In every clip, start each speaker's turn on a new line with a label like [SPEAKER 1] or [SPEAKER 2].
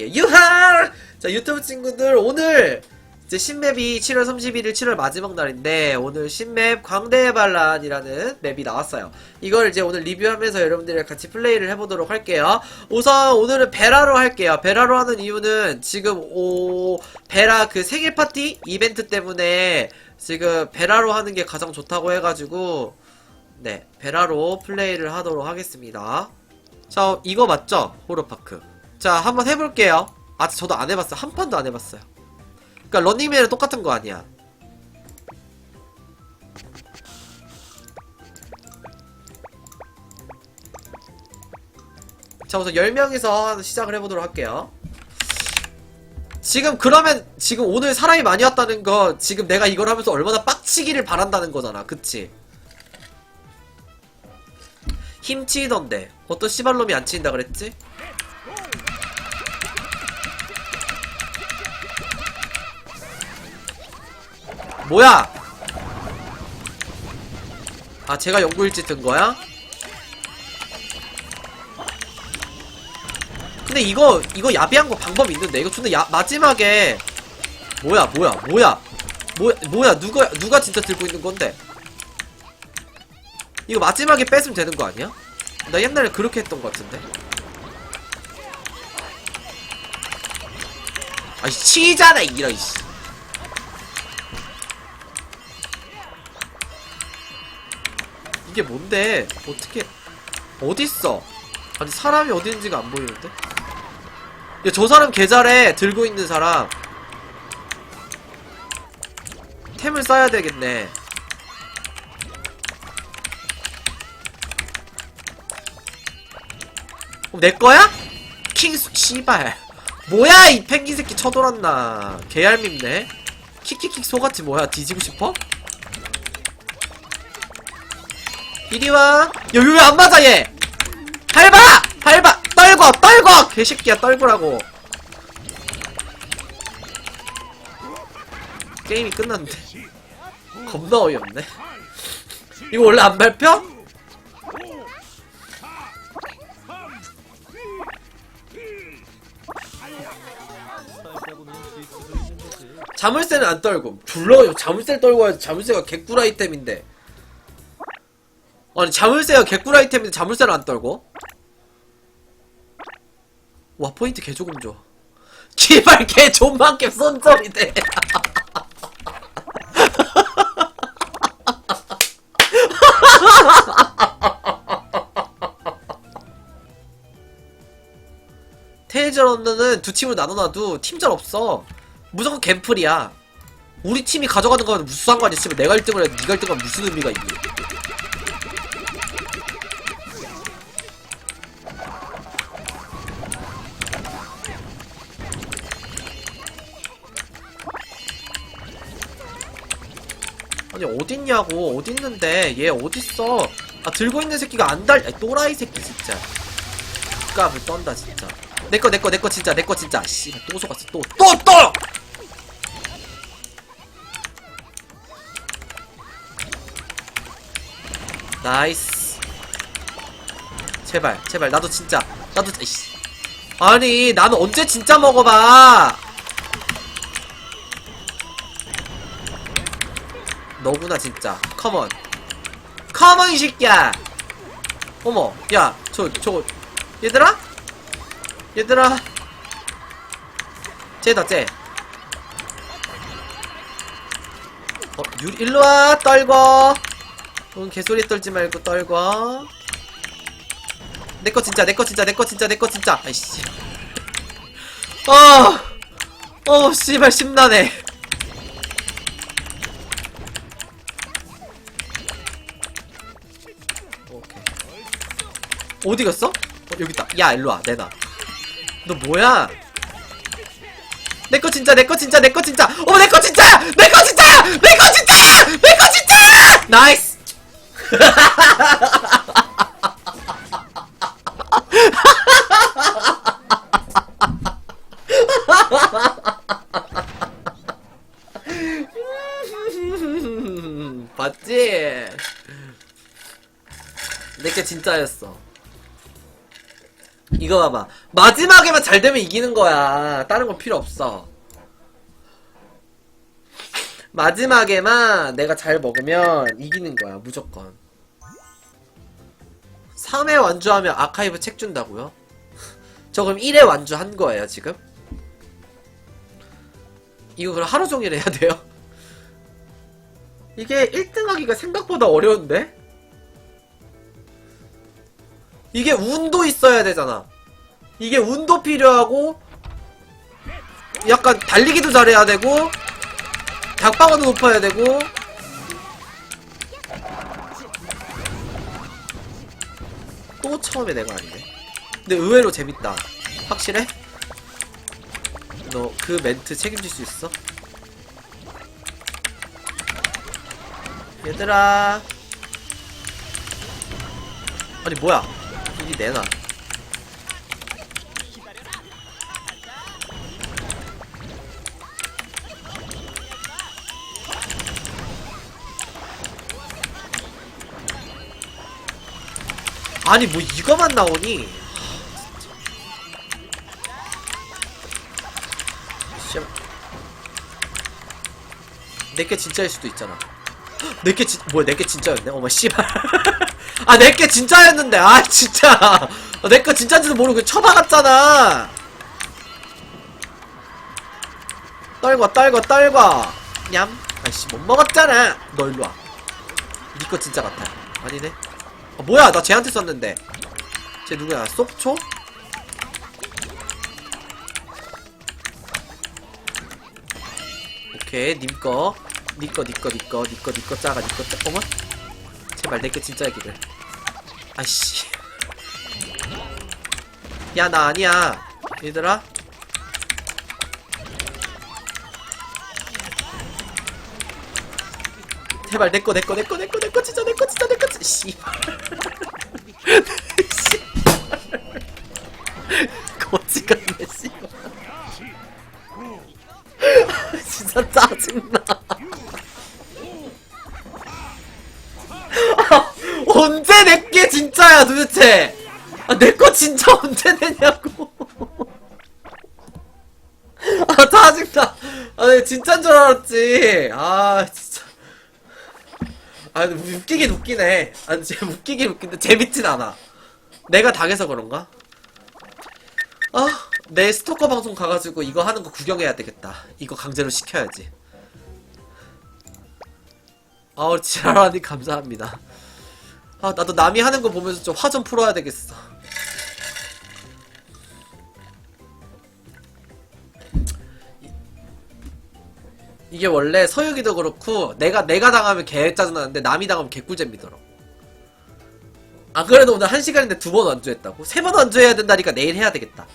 [SPEAKER 1] 할게. 유하! 자, 유튜브 친구들, 오늘 이제 신맵이 7월 31일 7월 마지막 날인데, 오늘 신맵 광대의 반란이라는 맵이 나왔어요. 이걸 이제 오늘 리뷰하면서 여러분들이랑 같이 플레이를 해보도록 할게요. 우선 오늘은 베라로 할게요. 베라로 하는 이유는 지금 오, 베라 그 생일 파티 이벤트 때문에 지금 베라로 하는 게 가장 좋다고 해가지고, 네, 베라로 플레이를 하도록 하겠습니다. 자, 이거 맞죠? 호러파크. 자, 한번 해볼게요. 아직 저도 안 해봤어요. 한 판도 안 해봤어요. 그니까, 런닝맨은 똑같은 거 아니야. 자, 우선 10명에서 시작을 해보도록 할게요. 지금 그러면, 지금 오늘 사람이 많이 왔다는 거, 지금 내가 이걸 하면서 얼마나 빡치기를 바란다는 거잖아. 그치? 힘 치던데 어떤 씨발놈이 안 치인다 그랬지? 뭐야? 아 제가 연구일지 든 거야? 근데 이거 이거 야비한 거 방법이 있는데 이거 존나 야, 마지막에 뭐야 뭐야 뭐야 뭐야 뭐야 누가 누가 진짜 들고 있는 건데? 이거 마지막에 뺏으면 되는 거 아니야? 나 옛날에 그렇게 했던 거 같은데. 아이 치잖아 이런 씨. 이게 뭔데? 어떻게 어딨어? 아니 사람이 어디 있는지가 안 보이는데? 야 저 사람 계좌에 들고 있는 사람 템을 써야 되겠네. 어, 내 거야? 킹스 씨발 뭐야 이 펭귄 새끼 쳐돌았나 개얄밉네 킥킥킥 소같이 뭐야 뒤지고 싶어? 이리와. 여기 왜 안 맞아 얘? 밟아! 밟아! 떨궈 떨궈! 개새끼야 떨구라고. 게임이 끝났는데. 겁나 어이없네. 이거 원래 안 밟혀? 자물쇠는 안 떨고 불러요. 자물쇠 떨궈야지. 자물쇠가 개꿀 아이템인데 아니 자물쇠가 개꿀 아이템인데 자물쇠를 안 떨고? 와 포인트 개 조금 줘. 기발 개 존만개 손절이네 테이저 런너는 두 팀으로 나눠놔도 팀전 없어. 무조건 갬플이야. 우리 팀이 가져가는 건 무슨 상관이 있으면 내가 1등을 해도 네가 1등하면 무슨 의미가 있니? 아니 어딨냐고. 어딨는데. 얘 어딨어? 아 들고 있는 새끼가 안 달.. 아, 또라이 새끼 진짜. 값을 떤다 진짜. 내꺼 내꺼 내꺼 진짜 내꺼 진짜. 씨발 또 속았어 또. 또 또! 나이스. 제발 제발. 나도 진짜 나도 이씨. 아니 나는 언제 진짜 먹어봐 너구나 진짜. 컴온 컴온 이 새끼야. 어머 야저 저거 얘들아? 얘들아? 쟤다 쟤. 어, 유, 일로와 떨궈. 응 개소리 떨지 말고 떨궈. 내 거 진짜 내 거 진짜 내 거 진짜 내 거 진짜. 아이씨. 어, 어 씨발 심나네 어디 갔어? 어, 여기 있다. 야, 일로 와. 내놔. 너 뭐야? 내 거 진짜, 내 거 진짜, 내 거 진짜. 어, 내 거 진짜! 내 거 진짜! 내 거 진짜! 내 거 진짜! 나이스! 봤지? 내게 진짜였어. 이거 봐봐. 마지막에만 잘 되면 이기는 거야. 다른 건 필요 없어. 마지막에만 내가 잘 먹으면 이기는 거야. 무조건. 3회 완주하면 아카이브 책 준다고요? 저 그럼 1회 완주한 거예요, 지금? 이거 그럼 하루 종일 해야 돼요? 이게 1등 하기가 생각보다 어려운데? 이게 운도 있어야 되잖아. 이게 운도 필요하고, 약간 달리기도 잘해야 되고, 닭방어도 높아야 되고, 또 처음에 내가 아닌데. 근데 의외로 재밌다. 확실해? 너 그 멘트 책임질 수 있어? 얘들아. 아니 뭐야? 이게 내놔. 아니 뭐 이거만 나오니? 씨. 내게 진짜일 수도 있잖아. 내게 진 뭐야 내게 진짜였네. 어머 씨발. 아 내게 진짜였는데 아 진짜. 내거 진짜인지도 모르고 쳐박았잖아. 떨궈 떨궈 떨궈. 냠. 아이씨 못 먹었잖아. 너 일로 와. 니거 진짜 같아. 아니네. 아, 뭐야 나 쟤한테 썼는데. 쟤 누구야? 속초? 오케이 님거 니꺼 니꺼 니꺼 니꺼 니꺼 짜가 니꺼 짜 어머 제발 내게 진짜이기를 아이씨. 야 나 아니야. 얘들아? 제발 내꺼 내꺼 내꺼 내꺼 내꺼 진짜 내꺼 진짜 내꺼 씨. 거지같네 씨. 진짜 짜증나. 진짜야 도대체? 아, 내 거 진짜 언제 내냐고. 아 짜증나. 아, 내 진짜인 줄 알았지. 아 진짜. 아 웃기긴 웃기네. 아 진짜 웃기긴 웃긴데 재밌진 않아. 내가 당해서 그런가? 아, 내 스토커 방송 가가지고 이거 하는 거 구경해야 되겠다. 이거 강제로 시켜야지. 아우, 지랄하니 감사합니다. 아, 나도 남이 하는 거 보면서 좀 화 좀 풀어야 되겠어. 이- 이게 원래 서유기도 그렇고 내가 내가 당하면 개 짜증나는데 남이 당하면 개꿀잼이더라고. 아 그래도 오늘 한 시간인데 두 번 완주했다고? 세 번 완주해야 된다니까 내일 해야 되겠다.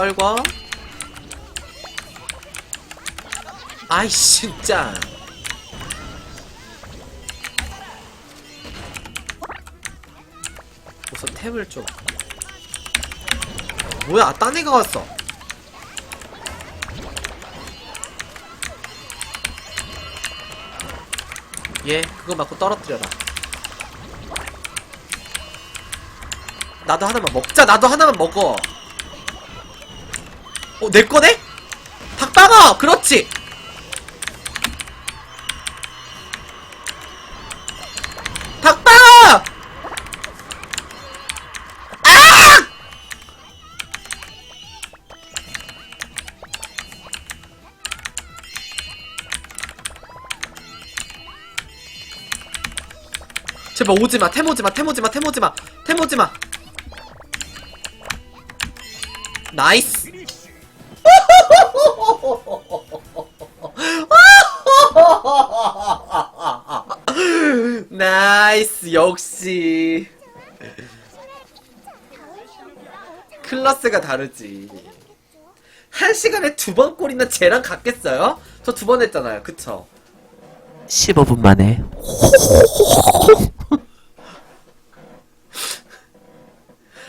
[SPEAKER 1] 떨궈. 아이 진짜. 우선 탭을 좀. 뭐야? 딴 애가 왔어. 얘 그거 맞고 떨어뜨려라. 나도 하나만 먹자. 나도 하나만 먹어. 어, 내 거네? 닭방어! 그렇지! 닭방어! 아! 제발 오지마, 템 오지마, 템 오지마, 템 오지마, 템 오지마. 나이스. 나이스 역시 클래스가 다르지 한 시간에 두 번 꼴이나 쟤랑 같겠어요? 저 두 번 했잖아요 그쵸? 15분 만에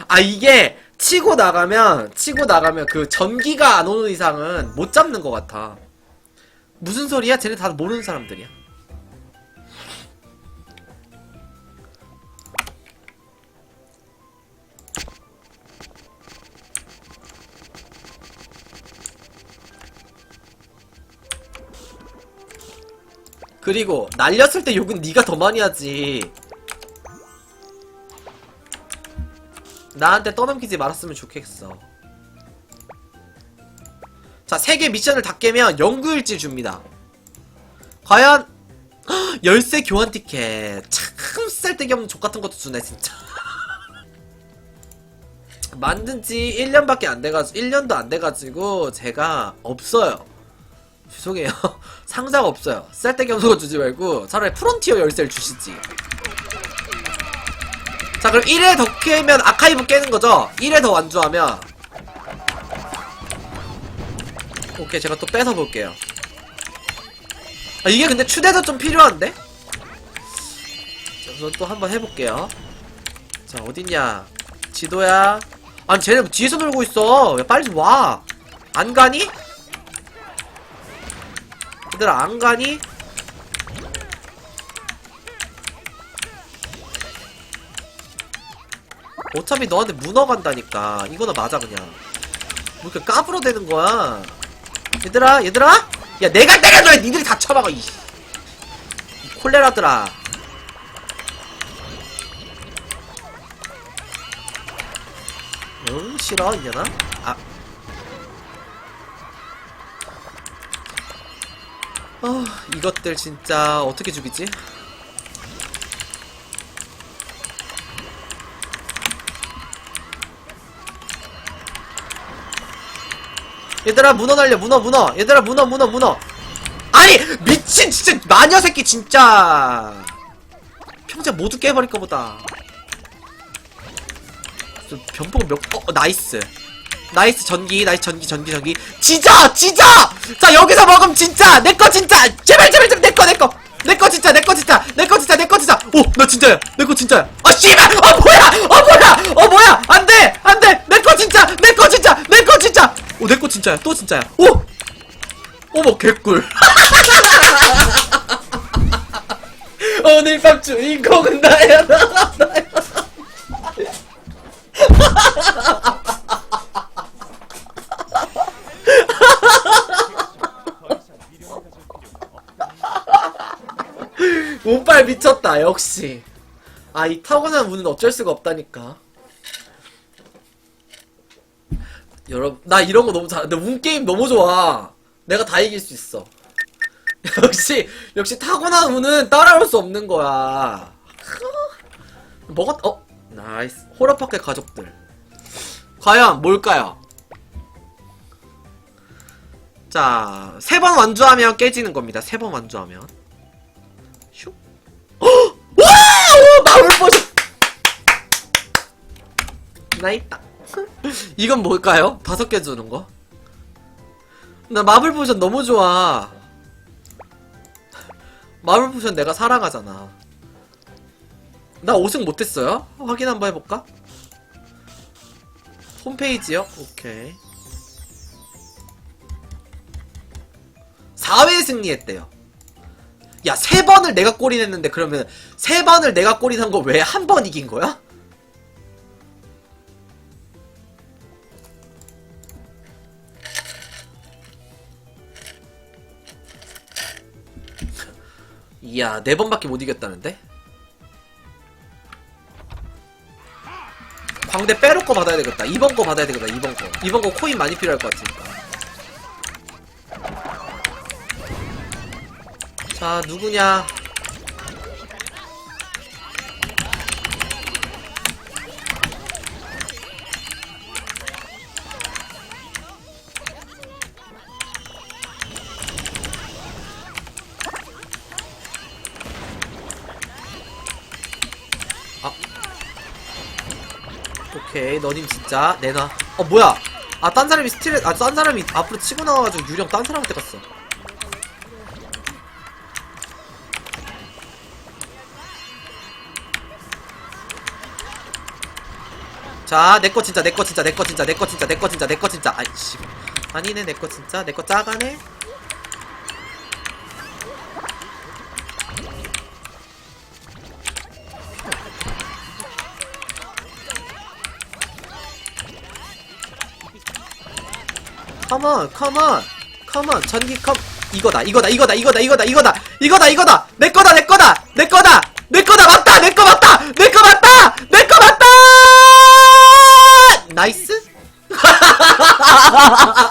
[SPEAKER 1] 아 이게 치고 나가면 치고 나가면 그 전기가 안 오는 이상은 못 잡는 것 같아. 무슨 소리야? 쟤네 다 모르는 사람들이야. 그리고 날렸을 때 욕은 네가 더 많이 하지. 나한테 떠넘기지 말았으면 좋겠어. 자, 세 개 미션을 다 깨면 연구일지 줍니다. 과연 헉, 열쇠 교환 티켓. 참 쓸데기 없는 족 같은 것도 주네, 진짜. 만든 지 1년밖에 안 돼가지고 1년도 안 돼가지고 제가 없어요. 죄송해요. 상자가 없어요. 쓸데기 없는 거 주지 말고 차라리 프론티어 열쇠를 주시지. 자 그럼 1회 더 깨면 아카이브 깨는 거죠? 1회 더 완주하면 오케이 제가 또 뺏어 볼게요 아, 이게 근데 추대도 좀 필요한데? 자 우선 또 한번 해볼게요 자 어딨냐 지도야 아니 쟤네 뒤에서 놀고 있어 야, 빨리 좀 와 안 가니? 얘들아 안 가니? 어차피 너한테 문어 간다니까. 이거나 맞아, 그냥. 뭐 이렇게 까불어 대는 거야. 얘들아, 얘들아? 야, 내가 때려줘야 니들이 다 쳐박아, 이. 이 콜레라들아. 응, 싫어, 이년아? 아. 아, 이것들 진짜 어떻게 죽이지? 얘들아 문어 날려 문어 문어 얘들아 문어 문어 문어 아니 미친 진짜 마녀 새끼 진짜 평생 모두 깨버릴 거보다 저 변폭 몇 어, 어, 나이스 나이스 전기 나이스 전기 전기 전기 진짜 진짜 자 여기서 먹으면 진짜 내 거 진짜 제발 제발 제발 내거 내 거 내 거 진짜 내 거 진짜 내 거 진짜 내 거 진짜 오 나 진짜야 내 거 진짜야 아 씨발 어 뭐야 어 뭐야 어 뭐야 안돼 안돼 내 거 진짜 내 거 진짜 내 거 진짜 오 내 거 진짜야 또 진짜야 오 어머 개꿀 오늘 밤 주인공은 나야 나 나야 운빨 미쳤다 역시. 아 이 타고난 운은 어쩔 수가 없다니까. 여러분 나 이런 거 너무 잘 근데 운 게임 너무 좋아. 내가 다 이길 수 있어. 역시 역시 타고난 운은 따라올 수 없는 거야. 먹었 어? 나이스. 호러파크 가족들. 과연 뭘까요? 자 세 번 완주하면 깨지는 겁니다. 세 번 완주하면 나 있다. 이건 뭘까요? 다섯 개 주는 거? 나 마블 포션 너무 좋아. 마블 포션 내가 사랑하잖아. 나 5승 못했어요? 확인 한번 해볼까? 홈페이지요? 오케이. 4회 승리했대요. 야, 세 번을 내가 골이 냈는데 그러면 세 번을 내가 골이 난거왜 한 번 이긴 거야? 이야, 네 번밖에 못 이겼다는데? 광대 빼놓고 거 받아야 되겠다. 이번 거 받아야 되겠다. 이번 거. 이번 거 코인 많이 필요할 것 같으니까. 자, 누구냐? 오케이, 너님 진짜 내놔. 어, 뭐야? 아, 딴 사람이 스틸, 아, 딴 사람이 앞으로 치고 나와가지고 유령 딴 사람한테 갔어. 자, 내 거 진짜, 내 거 진짜, 내 거 진짜, 내 거 진짜, 내 거 진짜, 내 거 진짜. 아이씨. 아니네, 내 거 진짜. 내 거 짜가네? 컴온, 컴온, 컴온, 전기 컴. 이거다, 이거다, 이거다, 이거다, 이거다, 이거다, 이거다, 이거다. 내 거다, 내 거다, 내 거다, 내 거다, 맞다, 내 거 맞다, 내 거 맞다, 내 거 맞다. 나이스.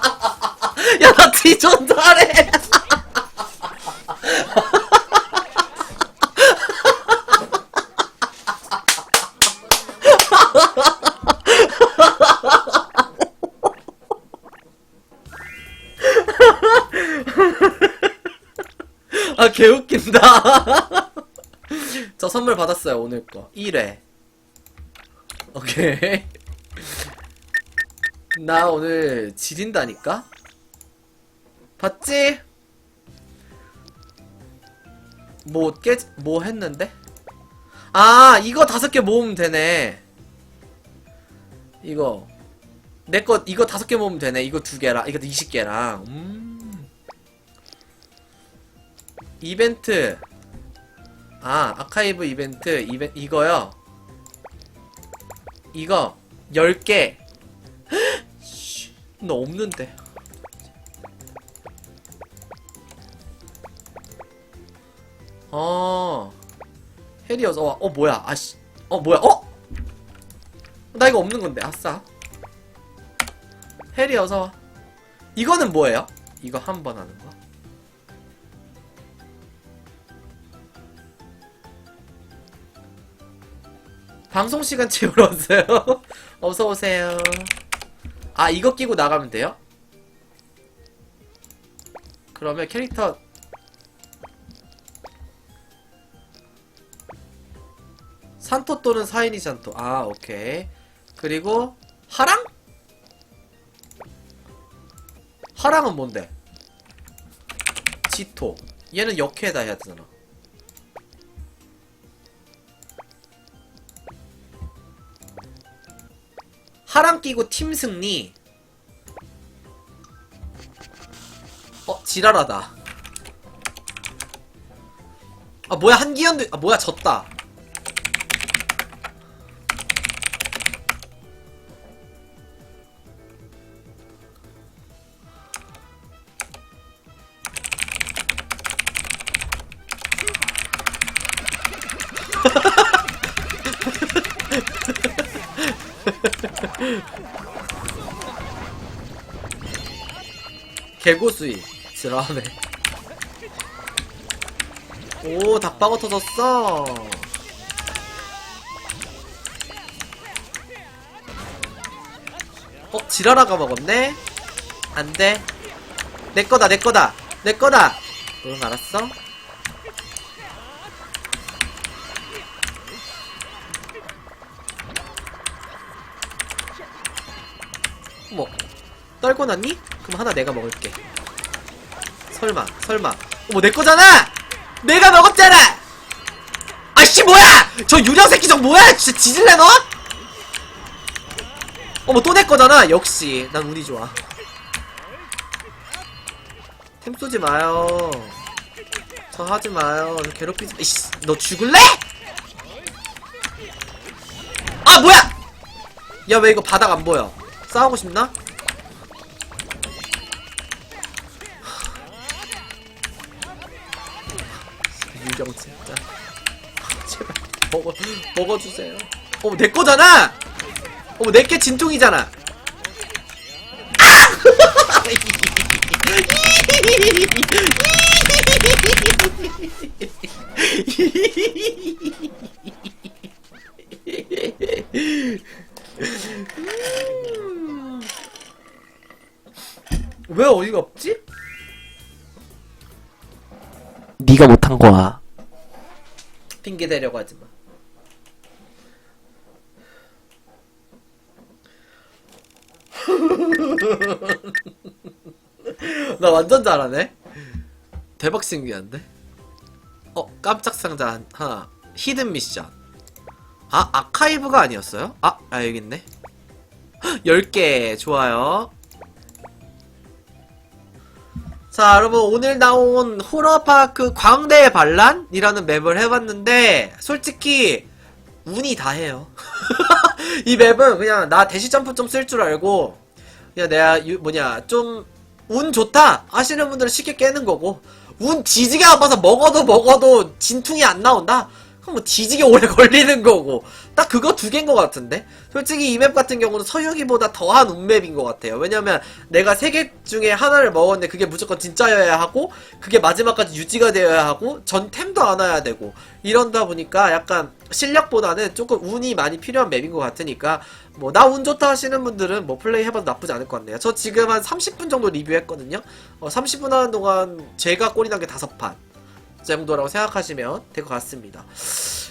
[SPEAKER 1] 개웃긴다. 저 선물 받았어요, 오늘 거. 1회. 오케이. 나 오늘 지린다니까? 봤지? 뭐, 깨, 뭐 했는데? 아, 이거 다섯 개 모으면 되네. 이거. 내 거, 이거 다섯 개 모으면 되네. 이거 두 개랑, 이거 20개랑. 음. 이벤트. 아, 아카이브 이벤트. 이벤, 이거요. 이거, 10개. 씨, 나 없는데. 어. 해리어서, 와, 어, 뭐야. 아씨. 어, 뭐야. 어? 나 이거 없는 건데. 아싸. 해리 어서와. 이거는 뭐예요? 이거 한 번 하는 거. 방송 시간 채우러 왔어요. 어서 오세요. 아 이거 끼고 나가면 돼요? 그러면 캐릭터 산토 또는 사이니 산토. 아 오케이. 그리고 하랑? 하랑은 뭔데? 지토. 얘는 역해다 해야 되잖아. 하랑 끼고 팀 승리. 어, 지랄하다. 아, 뭐야, 한기현도, 아, 뭐야, 졌다. 개고수이. 지랄하네 오 닭방어 터졌어. 어 지랄아가 먹었네? 안돼. 내거다 내거다 내거다. 응 알았어? 어머 떨고 났니? 그럼 하나 내가 먹을게. 설마, 설마. 어머, 내 거잖아! 내가 먹었잖아! 아씨, 뭐야! 저 유령 새끼 저 뭐야! 진짜 지질래, 너? 어머, 또 내 거잖아! 역시, 난 운이 좋아. 템 쏘지 마요. 저 하지 마요. 저 괴롭히지 마. 이씨, 너 죽을래? 아, 뭐야! 야, 왜 이거 바닥 안 보여? 싸우고 싶나? 유령 진짜 제발 먹어 먹어주세요. 어머 내 거잖아. 어머 내게 진통이잖아. 왜 대려고 하지 마. 나 완전 잘하네. 대박 신기한데? 어, 깜짝 상자 한- 하나. 히든 미션. 아, 아카이브가 아니었어요? 아, 아, 여기 있네. 10개 좋아요 자 여러분 오늘 나온 호러파크 광대 반란이라는 맵을 해봤는데 솔직히 운이 다 해요 이 맵은 그냥 나 대시 점프 좀 쓸 줄 알고 그냥 내가 유- 뭐냐 좀 운 좋다 하시는 분들은 쉽게 깨는 거고 운 뒤지게 아파서 먹어도 먹어도 진퉁이 안 나온다? 뭐 뒤지게 오래 걸리는 거고. 딱 그거 두 개인 것 같은데? 솔직히 이 맵 같은 경우는 서유기보다 더한 운맵인 것 같아요. 왜냐면 내가 세 개 중에 하나를 먹었는데 그게 무조건 진짜여야 하고 그게 마지막까지 유지가 되어야 하고 전 템도 안 와야 되고. 이런다 보니까 약간 실력보다는 조금 운이 많이 필요한 맵인 것 같으니까 뭐 나 운 좋다 하시는 분들은 뭐 플레이 해봐도 나쁘지 않을 것 같네요. 저 지금 한 30분 정도 리뷰했거든요. 어, 30분 하는 동안 제가 꼴이 난게 다섯 판 정도라고 생각하시면 될 것 같습니다.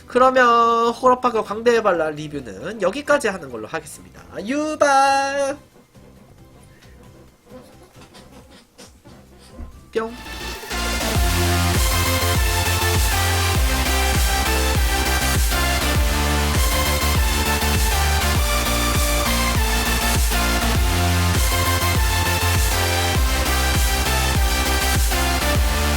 [SPEAKER 1] 그러면 호러파크 광대의 발랄 리뷰는 여기까지 하는 걸로 하겠습니다. 유바 뿅